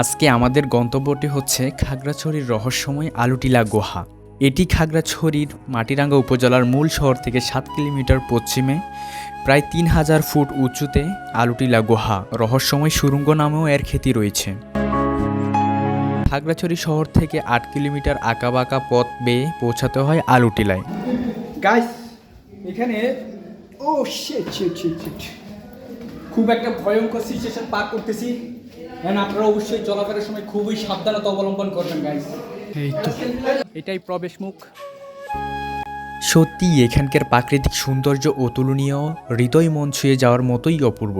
আজকে আমাদের গন্তব্যটি হচ্ছে খাগড়াছড়ির রহস্যময় আলুটিলা গুহা। এটি খাগড়াছড়ির মাটিরাঙ্গা উপজেলার মূল শহর থেকে সাত কিলোমিটার পশ্চিমে, প্রায় তিন হাজার ফুট উঁচুতে আলুটিলা গুহা, রহস্যময় সুরঙ্গ নামেও এর খ্যাতি রয়েছে। খাগড়াছড়ি শহর থেকে আট কিলোমিটার আঁকাবাঁকা পথ বেয়ে পৌঁছাতে হয় আলুটিলায়। গাইস এখানে ও শিট খুব একটা ভয়ঙ্কর সিচুয়েশন পার করতেছি। এন্ড আপনারা অবশ্যই চলাফেরার সময় খুবই সাবধানতা অবলম্বন করবেন গাইস এই তো। এটাই প্রবেশ মুখ। সত্যি এখানকার প্রাকৃতিক সৌন্দর্য অতুলনীয় হৃদয় মন ছুঁয়ে যাওয়ার মতোই অপূর্ব।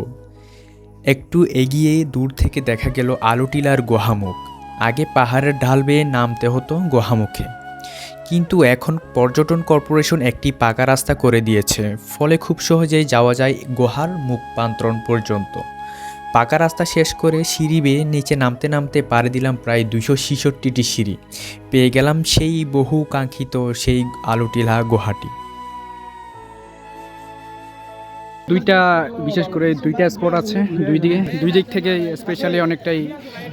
একটু এগিয়ে দূর থেকে দেখা গেল আলুটিলার গুহামুখ। আগে পাহাড়ের ঢাল বেয়ে নামতে হতো গুহামুখে। কিন্তু এখন পর্যটন কর্পোরেশন একটি পাকা রাস্তা করে দিয়েছে। ফলে খুব সহজেই যাওয়া যায় গুহার মুখ প্রান্তরণ পর্যন্ত। পাকা রাস্তা শেষ করে সিঁড়ি বেয়ে নিচে নামতে নামতে পাড়ি দিলাম প্রায় দুশো ছিষট্টিটি সিঁড়ি। পেয়ে গেলাম সেই বহু কাঙ্ক্ষিত সেই আলুটিলা গুহাটি। দুইটা বিশেষ করে দুইটা স্পট আছে দুই দিকে। দুই দিক থেকে স্পেশালি অনেকটাই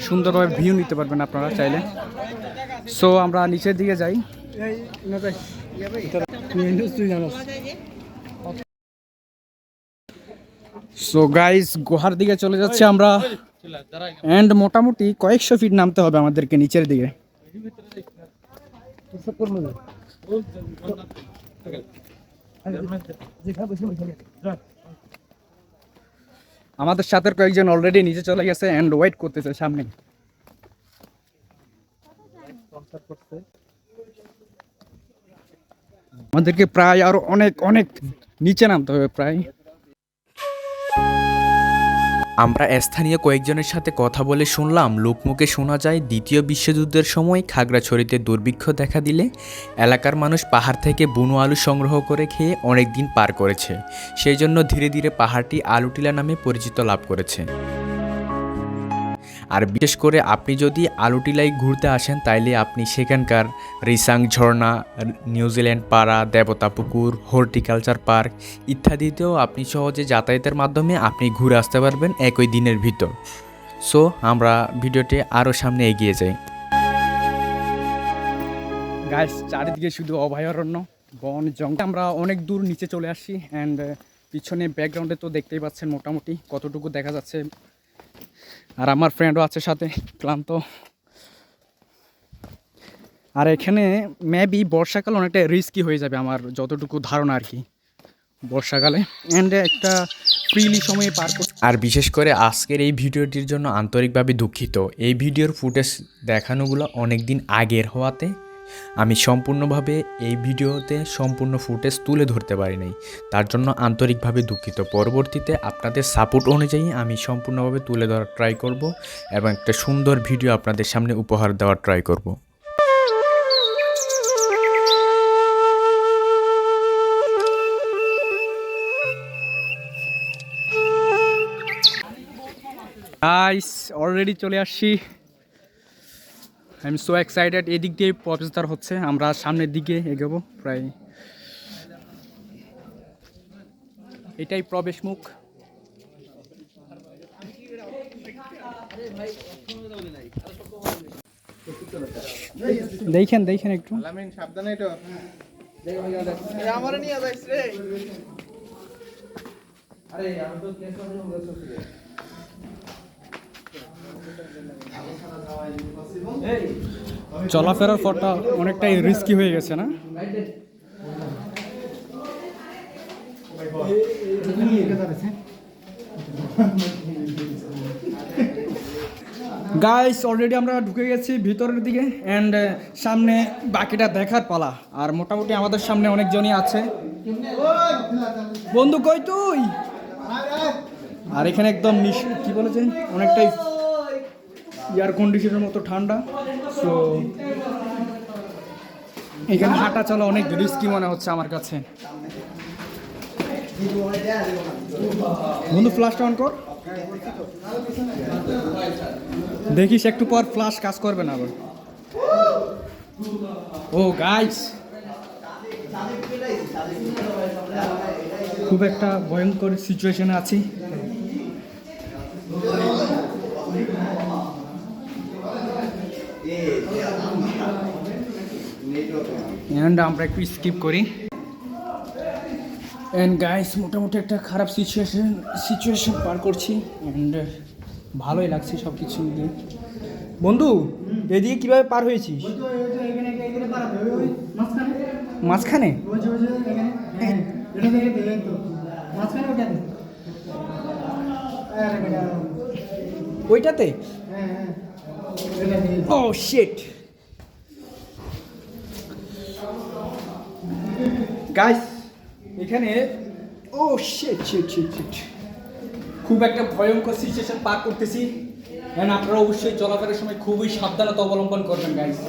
সুন্দরভাবে ভিউ নিতে পারবেন আপনারা চাইলে। সো আমরা নিচের দিকে যাই। সো গাইস গুহার দিকে চলে যাচ্ছে আমরা। এন্ড মোটামুটি কয়েকশো ফিট নামতে হবে আমাদেরকে নিচের দিকে। আমাদের সাথে কয়েকজন অলরেডি নিচে চলে গেছে এন্ড ওয়েট করতেছে সামনে। আমাদেরকে প্রায় আরও অনেক অনেক নিচে নামতে হবে প্রায়। আমরা স্থানীয় কয়েকজনের সাথে কথা বলে শুনলাম, লোকমুখে শোনা যায় দ্বিতীয় বিশ্বযুদ্ধের সময় খাগড়াছড়িতে দুর্ভিক্ষ দেখা দিলে এলাকার মানুষ পাহাড় থেকে বুনো আলু সংগ্রহ করে খেয়ে অনেক দিন পার করেছে। সেই জন্য ধীরে ধীরে পাহাড়টি আলুটিলা নামে পরিচিত লাভ করেছে। আর বিশেষ করে আপনি যদি আলুটিলাই ঘুরতে আসেন, তাইলে আপনি সেখানকার রিসাং ঝর্ণা নিউজিল্যান্ড পাড়া, দেবতা পুকুর, হর্টিকালচার পার্ক ইত্যাদিতেও আপনি সহজে যাতায়াতের মাধ্যমে আপনি ঘুরে আসতে পারবেন একই দিনের ভিতর। সো, আমরা ভিডিওটি আরও সামনে এগিয়ে যাই। গাছ চারিদিকে শুধু অভয়ারণ্য, বন, জঙ্গল। আমরা অনেক দূর নিচে চলে আসছি অ্যান্ড পিছনে ব্যাকগ্রাউন্ডে তো দেখতেই পাচ্ছেন মোটামুটি কতটুকু দেখা যাচ্ছে। আর আমার ফ্রেন্ডও আছে সাথে, ক্লান্ত। আর এখানে মেবি বর্ষাকাল অনেকটা রিস্কি হয়ে যাবে আমার যতটুকু ধারণা আর কি, বর্ষাকালে। অ্যান্ড একটা ফ্রিলি সময়ে পার আর বিশেষ করে আজকের এই ভিডিওটির জন্য আন্তরিকভাবে দুঃখিত। এই ভিডিওর ফুটেজ দেখানোগুলো অনেক দিন আগের হওয়াতে আমি সম্পূর্ণভাবে এই ভিডিওতে সম্পূর্ণ ফুটেজ তুলে ধরতে পারি নাই তার জন্য আন্তরিকভাবে দুঃখিত। পরবর্তীতে আপনাদের সাপোর্ট অনুযায়ী আমি সম্পূর্ণভাবে তুলে ধরার ট্রাই করব এবং একটা সুন্দর ভিডিও আপনাদের সামনে উপহার দেওয়ার ট্রাই করব। গাইস অলরেডি চলে আসছি। আই এম সো এক্সাইটেড এদিক দিয়ে প্রবেশদ্বার হচ্ছে। আমরা সামনের দিকে এগোবো প্রায়। এটাই প্রবেশ মুখ। দেখেন দেখেন একটু। চলাফেরার পরটা অনেকটাই রিস্কি হয়ে গেছে না? গাইস অলরেডি আমরা ঢুকে গেছি ভিতরের দিকে অ্যান্ড সামনে বাকিটা দেখার পালা। আর মোটামুটি আমাদের সামনে অনেকজনই আছে। বন্ধু, কই তুই? আর এখানে একদম কি বলেছেন অনেকটাই এয়ার কন্ডিশনের মতো ঠান্ডা। সো এখানে হাঁটা চলা অনেক রিস্কি মনে হচ্ছে আমার কাছে। বন্ধু ফ্লাশটা অন কর। দেখিস একটু পর ফ্লাশ কাজ করবে না আবার। ও গাইস খুব একটা ভয়ঙ্কর সিচুয়েশনে আছি। অ্যান্ড আমরা একটু স্কিপ করি। অ্যান্ড গাইস মোটামুটি একটা খারাপ সিচুয়েশন সিচুয়েশন পার করছি। অ্যান্ড ভালোই লাগছে সব কিছু বন্ধু এদিকে কীভাবে পার হয়েছিস? মাঝখানে? ওইটাতে? ও শিট গাইস এখানে ও শিট শিট শিট খুব একটা ভয়ঙ্কর সিচুয়েশন পার করতেছি। এন্ড আপনারা অবশ্যই চলাফেরার সময় খুবই সাবধানতা অবলম্বন করবেন গাইস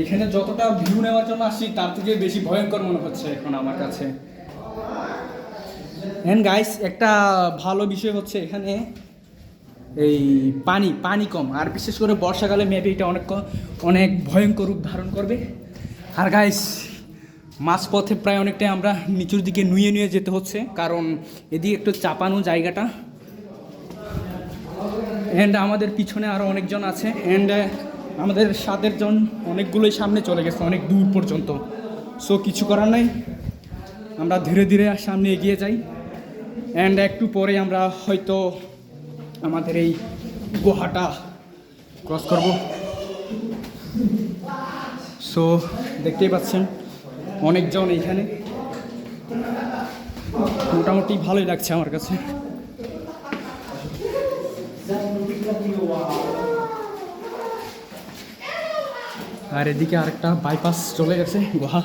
এখানে যতটা ভিউ নেওয়ার জন্য আসছি, তার থেকে বেশি ভয়ঙ্কর মনে হচ্ছে এখন আমার কাছে। এন্ড গাইস একটা ভালো বিষয় হচ্ছে এখানে এই পানি পানি কম। আর বিশেষ করে বর্ষাকালে মেবি এটা অনেক অনেক ভয়ঙ্কর রূপ ধারণ করবে। আর গাইস মাঝপথে প্রায় অনেকটাই আমরা নিচুর দিকে নুয়ে নুয়ে যেতে হচ্ছে। কারণ এদিকে একটু চাপানো জায়গাটা। অ্যান্ড আমাদের পিছনে আরও অনেকজন আছে। অ্যান্ড আমাদের সাতের জন অনেকগুলোই সামনে চলে গেছে, অনেক দূর পর্যন্ত। সো কিছু করার নাই। আমরা ধীরে ধীরে সামনে এগিয়ে যাই। অ্যান্ড একটু পরে আমরা হয়তো আমাদের এই গুহাটা ক্রস করব। সো দেখতেই পাচ্ছেন, অনেকজন এইখানে। মোটামুটি ভালোই লাগছে আমার কাছে। আর এদিকে আরেকটা বাইপাস চলে গেছে গুহা।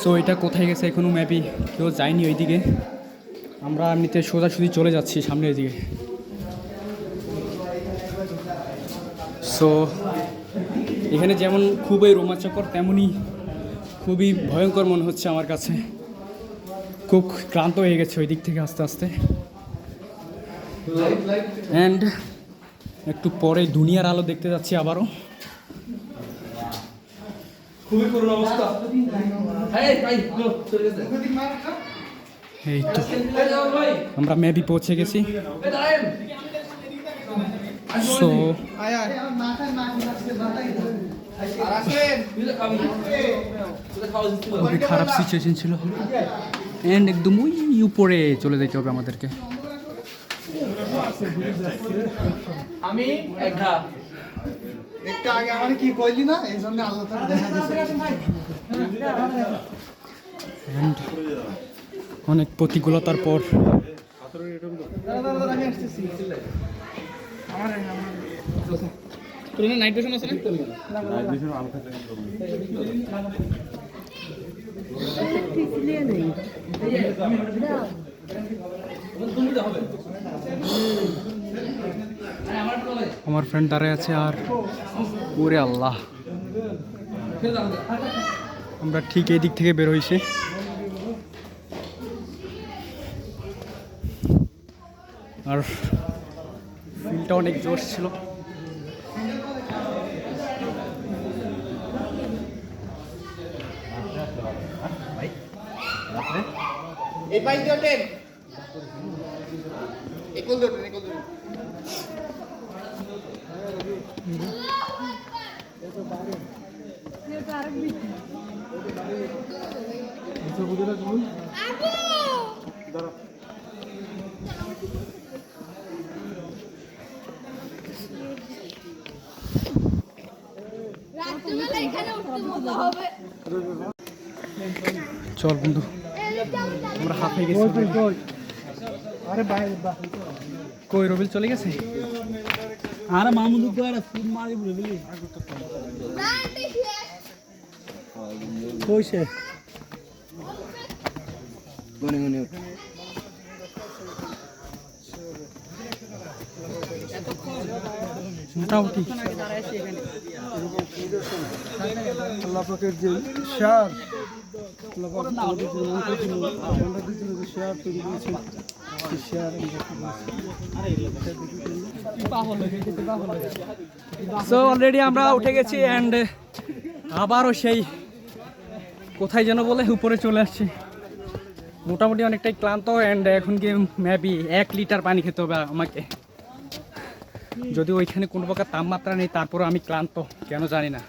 সো এটা কোথায় গেছে এখনও ম্যাপি কেউ যায়নি ওইদিকে। আমরা এমনিতে সোজাসুজি চলে যাচ্ছি সামনের দিকে সো এখানে যেমন খুবই রোমাঞ্চকর তেমনই খুবই ভয়ঙ্কর মনে হচ্ছে আমার কাছে। খুব ক্লান্ত হয়ে গেছে ওই দিক থেকে আস্তে আস্তে। অ্যান্ড একটু পরে দুনিয়ার আলো দেখতে যাচ্ছি আবারও। খুবই করুণ অবস্থা। এই তো। আমরা মেবি পৌঁছে গেছি। সো খুবই খারাপ সিচুয়েশন ছিল। অ্যান্ড একদম ওই উপরে চলে যেতে হবে আমাদেরকে। আমি একা। আগে আমার কি কইলি না? এই জন্য আল্লাহ তাআলা দেখা দিয়েছে অনেক প্রতিকূলতার পর নাইট ভিশন আছে আমার ফ্রেন্ড দাঁড়ায় আছে আর, ওরে আল্লাহ। আমরা ঠিক এই দিক থেকে বের হয়েছি আর ফিলটা অনেক জোর ছিল। এই পাইপ দিয়ে ওঠেন। একল দিয়ে ওঠেন একল দিয়ে চল বন্ধু। আমরা হাফ হয়ে গেছি আরে বাইরে কই রবিল চলে গেছে? আরে মামুদু তো আরে ফুল মারি বলে বলি না কইছে গনে গনে মোটামুটি। আল্লাহ পাকের যে শেয়ার আল্লাহ পাক আমাদের যে করেছিল আমরা দিয়েছিল যে শেয়ার তৈরি করেছেন সেই শেয়ার সো অলরেডি আমরা উঠে গেছি অ্যান্ড আবারও সেই কোথায় যেন বলে উপরে চলে আসছি। মোটামুটি অনেকটাই ক্লান্ত অ্যান্ড এখন কি ম্যাবি এক লিটার পানি খেতে হবে আমাকে। যদি ওইখানে কোনো প্রকার তাপমাত্রা নেই তারপরও আমি ক্লান্ত কেন জানি না।